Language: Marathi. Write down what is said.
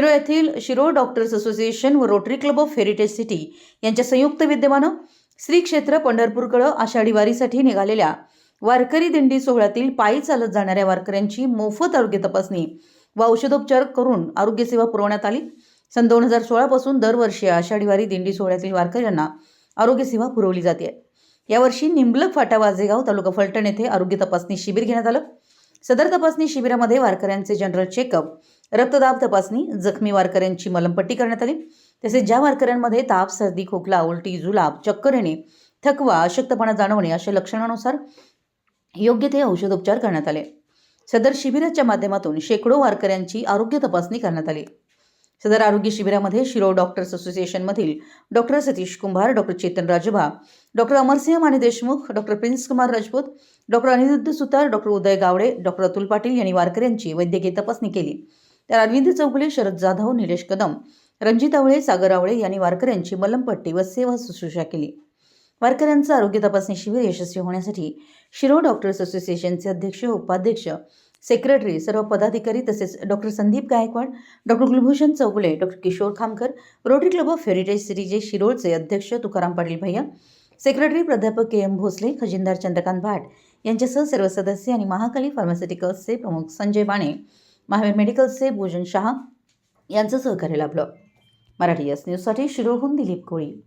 शिरो येथील शिरो डॉक्टर्स असोसिएशन व Rotary club of heritage city यांच्या संयुक्त विद्यमानं श्री क्षेत्र पंढरपूरकडं आषाढी वारीसाठी निघालेल्या वारकरी दिंडी सोहळ्यातील पायी चालत जाणाऱ्या वारकऱ्यांची मोफत आरोग्य तपासणी व औषधोपचार करून आरोग्यसेवा पुरवण्यात आली. सन दोन हजार सोळापासून दरवर्षी आषाढी वारी दिंडी सोहळ्यातील वारकऱ्यांना आरोग्यसेवा पुरवली जाते. यावर्षी निंबलक फाटा वाजेगाव तालुका फलटण येथे आरोग्य तपासणी शिबिर घेण्यात आलं. सदर तपासणी शिबिरामध्ये वारकऱ्यांचे जनरल चेकअप रक्तदाब तपासणी जखमी वारकऱ्यांची मलमपट्टी करण्यात आली. तसेच ज्या वारकऱ्यांमध्ये ताप सर्दी खोकला उलटी जुलाब चक्कर येणे थकवा अशक्तपणा जाणवणे अशा लक्षणानुसार योग्य ते औषधोपचार करण्यात आले. सदर शिबिराच्या माध्यमातून शेकडो वारकऱ्यांची आरोग्य तपासणी करण्यात आली. सदर आरोग्य शिबिरामध्ये Shirol doctors असोसिएशनमधील doctor Satish Kumbhar doctor Chetan Rajbha doctor Amarsinh Mane Deshmukh doctor Prince Kumar Rajput doctor Aniruddha Sutar doctor Uday Gawade doctor Atul Patil यांनी वारकऱ्यांची वैद्यकीय तपासणी केली. तर अरविंद चौगुले शरद जाधव निलेश कदम रणजित आवळे सागर आवळे यांनी वारकऱ्यांची मलमपट्टी व सेवा शुश्रूषा केली. वारकऱ्यांचं आरोग्य तपासणी शिबिर यशस्वी होण्यासाठी शिरो डॉक्टर्स असोसिएशनचे अध्यक्ष उपाध्यक्ष सेक्रेटरी सर्व पदाधिकारी तसेच doctor Sandeep Gaikwad doctor Kulbhushan Chougule doctor Kishor Khamkar Rotary club of heritage सिरीजे शिरोळचे अध्यक्ष तुकाराम पाटील भैया सेक्रेटरी प्राध्यापक के एम भोसले खजिनदार चंद्रकांत भाट यांच्यासह सर्व सदस्य आणि महाकाली फार्मास्युटिकल्सचे प्रमुख संजय बाणे महावीर मेडिकल्सचे भूषण शहा यांचं सहकार्य लाभलं. मराठी एस न्यूजसाठी शिरोहून दिलीप कोळी.